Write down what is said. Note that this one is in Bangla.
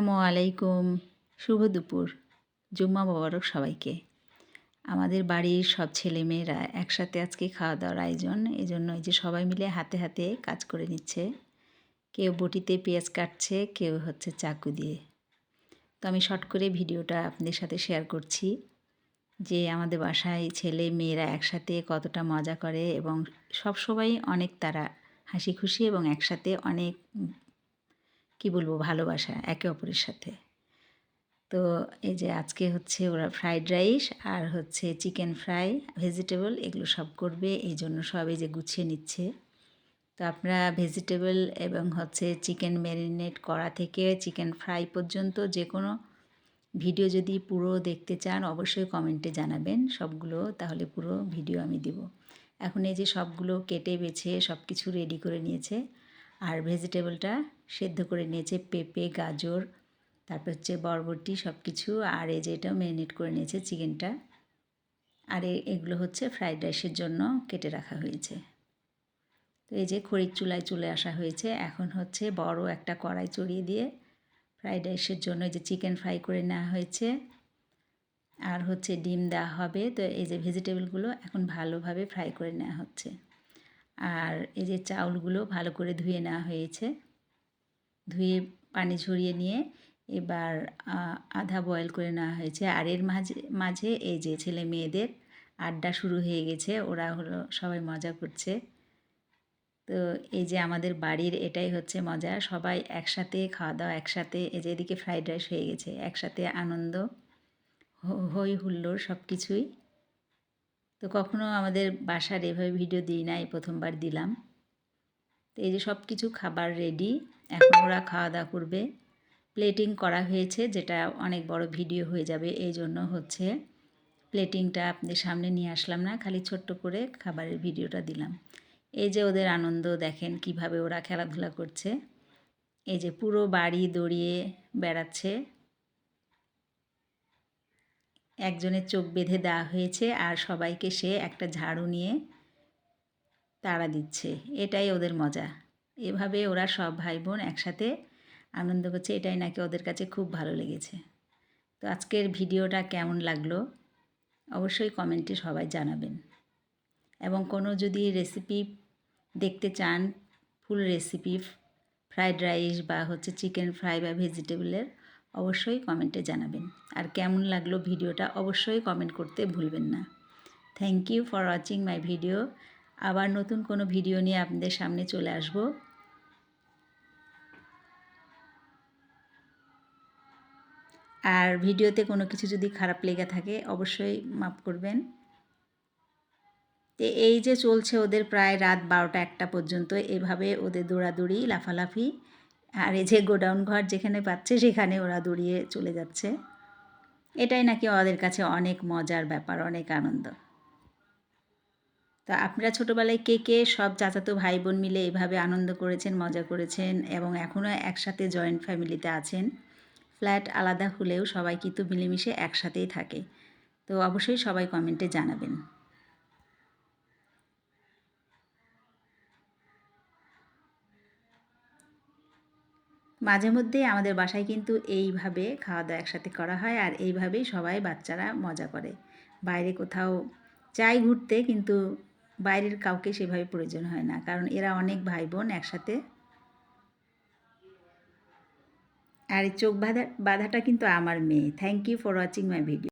আসসালামু আলাইকুম। শুভ দুপুর। জুম্মা মোবারক সবাইকে। আমাদের বাড়ির সব ছেলেমেয়েরা একসাথে আজকে খাওয়া দাওয়ার আয়োজন। এই জন্য এই যে সবাই মিলে হাতে হাতে কাজ করে নিচ্ছে। কেউ বটিতে পেঁয়াজ কাটছে, কেউ হচ্ছে চাকু দিয়ে। তো আমি শর্ট করে ভিডিওটা আপনাদের সাথে শেয়ার করছি যে আমাদের বাসায় ছেলে মেয়েরা একসাথে কতটা মজা করে এবং সব সবাই অনেক তারা হাসি খুশি এবং একসাথে অনেক কি বলব, ভালোবাসা একে অপরের সাথে। তো এই যে আজকে হচ্ছে ওরা ফ্রাইড রাইস আর হচ্ছে চিকেন ফ্রাই, ভেজিটেবল এগুলো সব করবে, এই জন্য সব এই যে গুছিয়ে নিচ্ছে। তো আপনারা ভেজিটেবল এবং হচ্ছে চিকেন ম্যারিনেট করা থেকে চিকেন ফ্রাই পর্যন্ত যে কোনো ভিডিও যদি পুরো দেখতে চান, অবশ্যই কমেন্টে জানাবেন। সবগুলো তাহলে পুরো ভিডিও আমি দিব। এখন এই যে সবগুলো কেটে বেছে সব কিছু রেডি করে নিয়েছে। আর ভেজিটেবলটা সেদ্ধ করে নিয়েছে পেঁপে, গাজর, তারপর হচ্ছে বরবটি সব কিছু আর এই যে এটাও ম্যারিনেট করে নিয়েছে চিকেনটা। আর এগুলো হচ্ছে ফ্রাইড রাইসের জন্য কেটে রাখা হয়েছে। তো এই যে খড়ির চুলায় চলে আসা হয়েছে। এখন হচ্ছে বড় একটা কড়াই চড়িয়ে দিয়ে ফ্রাইড রাইসের জন্য এই যে চিকেন ফ্রাই করে নেওয়া হয়েছে। আর হচ্ছে ডিম দেওয়া হবে। তো এই যে ভেজিটেবলগুলো এখন ভালোভাবে ফ্রাই করে নেওয়া হচ্ছে। আর এই যে চাউলগুলো ভালো করে ধুয়ে নেওয়া হয়েছে। ধুয়ে পানি ঝরিয়ে নিয়ে এবার আধা বয়েল করে নেওয়া হয়েছে। আর এর মাঝে মাঝে এই যে ছেলে মেয়েদের আড্ডা শুরু হয়ে গেছে, ওরা হলো সবাই মজা করছে। তো এই যে আমাদের বাড়ির এটাই হচ্ছে মজা, সবাই একসাথে খাওয়া দাওয়া, একসাথে এই যে এদিকে ফ্রাইড রাইস হয়ে গেছে, একসাথে আনন্দ হই হুল্লোড় সব কিছুই তো কখনো আমাদের বাসার এভাবে ভিডিও দিই না, এই প্রথমবার দিলাম। তো এই যে সব কিছু খাবার রেডি এখন ওরা খাওয়া দাওয়া করবে। প্লেটিং করা হয়েছে, যেটা অনেক বড় ভিডিও হয়ে যাবে, এই জন্য হচ্ছে প্লেটিংটা আপনাদের সামনে নিয়ে আসলাম না, খালি ছোট্ট করে খাবারের ভিডিওটা দিলাম। এই যে ওদের আনন্দ, দেখেন কীভাবে ওরা খেলাধুলা করছে। এই যে পুরো বাড়ি দড়িয়ে বেড়াচ্ছে। একজনের চোখ বেঁধে দেওয়া হয়েছে, আর সবাইকে সে একটা ঝাড়ু নিয়ে তাড়া দিচ্ছে। এটাই ওদের মজা। এভাবে ওরা সব ভাই বোন একসাথে আনন্দ করছে, এটাই নাকি ওদের কাছে খুব ভালো লেগেছে। তো আজকের ভিডিওটা কেমন লাগল? অবশ্যই কমেন্টে সবাই জানাবেন। এবং কোনো যদি রেসিপি দেখতে চান ফুল রেসিপি ফ্রাইড রাইস বা হচ্ছে চিকেন ফ্রাই বা ভেজিটেবলের অবশ্যই কমেন্টে জানাবেন। আর কেমন লাগল ভিডিওটা অবশ্যই কমেন্ট করতে ভুলবেন না। Thank you for watching my video আবার নতুন কোনো ভিডিও নিয়ে আপনাদের সামনে চলে আসব। আর ভিডিওতে কোনো কিছু যদি খারাপ লেগে থাকে, অবশ্যই মাফ করবেন। তো এই যে চলছে ওদের প্রায় রাত বারোটা একটা পর্যন্ত, এভাবে ওদের দৌড়াদৌড়ি, লাফালাফি, আর এই যে গোডাউন ঘর যেখানে পাচ্ছে, সেখানে ওরা দৌড়িয়ে চলে যাচ্ছে। এটাই নাকি ওদের কাছে অনেক মজার ব্যাপার, অনেক আনন্দ। তো আপনারা ছোটোবেলায় কে কে সব চাচাতো ভাই বোন মিলে এভাবে আনন্দ করেছেন, মজা করেছেন এবং এখনও একসাথে জয়েন্ট ফ্যামিলিতে আছেন? ফ্ল্যাট আলাদা হলেও সবাই কিন্তু মিলেমিশে একসাথেই থাকে। তো অবশ্যই সবাই কমেন্টে জানাবেন। মাঝে মধ্যেই আমাদের বাসায় কিন্তু এইভাবে খাওয়া দাওয়া একসাথে করা হয় আর এইভাবেই সবাই বাচ্চারা মজা করে। বাইরে কোথাও চাই ঘুরতে কিন্তু বাইরের কাউকে সেভাবে প্রয়োজন হয় না। কারণ এরা অনেক ভাই বোন একসাথে। আর চোখ বাঁধা, বাঁধাটা কিন্তু আমার মেয়ে। Thank you for watching my video